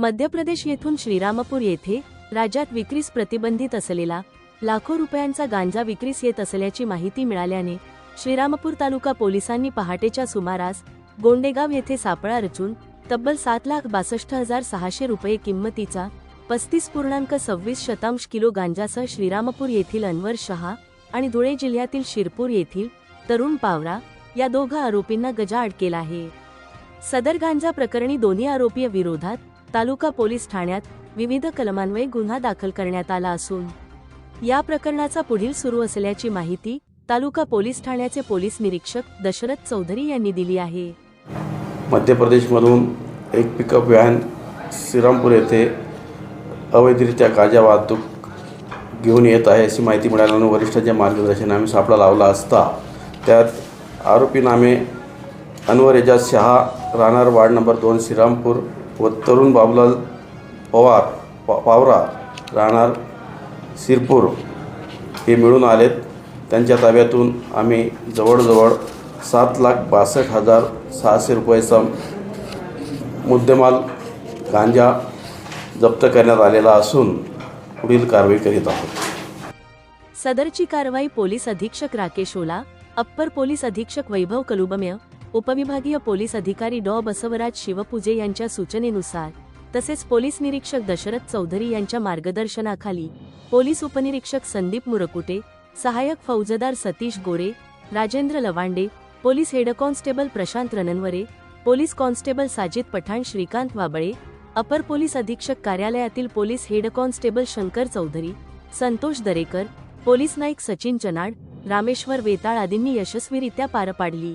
मध्य प्रदेश येथून श्रीरामपूर येथे राज्यात विक्रीस प्रतिबंधित असलेला लाखो रुपयांचा गांजा विक्रीस येत असल्याची माहिती मिळाल्याने श्रीरामपूर तालुका पोलिसांनी पहाटेच्या सुमारास गोंडेगाव येथे सापळा रचून तब्बल सात लाख बासष्ट हजार सहाशे रुपये किंमतीचा पस्तीस पूर्णांक सव्वीस शतांश किलो गांजासह श्रीरामपूर येथील अनवर शहा आणि धुळे जिल्ह्यातील शिरपूर येथील तरुण पावरा या दोघा आरोपींना गजाआड केला आहे. सदर गांजा प्रकरणी दोन्ही आरोपी विरोधात तालुका पोलीस ठाण्यात विविध कलमान्वये गुन्हा दाखल करण्यात आला असून या प्रकरणाचा पुढील सुरू असल्याची माहिती तालुका पोलीस ठाण्याचे पोलीस निरीक्षक दशरथ चौधरी यांनी दिली आहे. मध्य प्रदेशमधून एक पिकअप व्हॅन श्रीरामपूर येथे अवैधरित्या गाजा वाहतूक घेऊन येत आहे अशी माहिती मिळाल्यानं वरिष्ठांच्या मार्गदर्शनाने आम्ही सापळा लावला असता त्यात आरोपी नामे अनवर एजाज शहा राहणार वार्ड नंबर दोन श्रीरामपूर व तरुण बाबुलाल पवार पा पावरा राहणार सिरपूर हे मिळून आलेत. त्यांच्या ताब्यातून आम्ही जवळजवळ सात लाख बासष्ट हजार सहाशे रुपयाचा मुद्देमाल गांजा जप्त करण्यात आलेला असून पुढील कारवाई करीत आहोत. सदरची कारवाई पोलीस अधीक्षक राकेश ओला अप्पर पोलीस अधीक्षक वैभव कलुबम्य उपविभागीय पोलीस अधिकारी डॉ. बसवराज शिवपूजे यांच्या सूचनेनुसार तसेच पोलीस निरीक्षक दशरथ चौधरी यांच्या मार्गदर्शनाखाली पोलीस उपनिरीक्षक संदीप मुरकुटे सहाय्यक फौजदार Satish Gore Rajendra Lawande police head constable Prashant Rananaware police constable Sajid Pathan Shrikant Wable अपर पोलीस अधीक्षक कार्यालयातील police head constable Shankar Chaudhari Santosh Darekar police Naik Sachin Chanad Rameshwar Vetal आदींनी यशस्वीरित्या पार पाडली.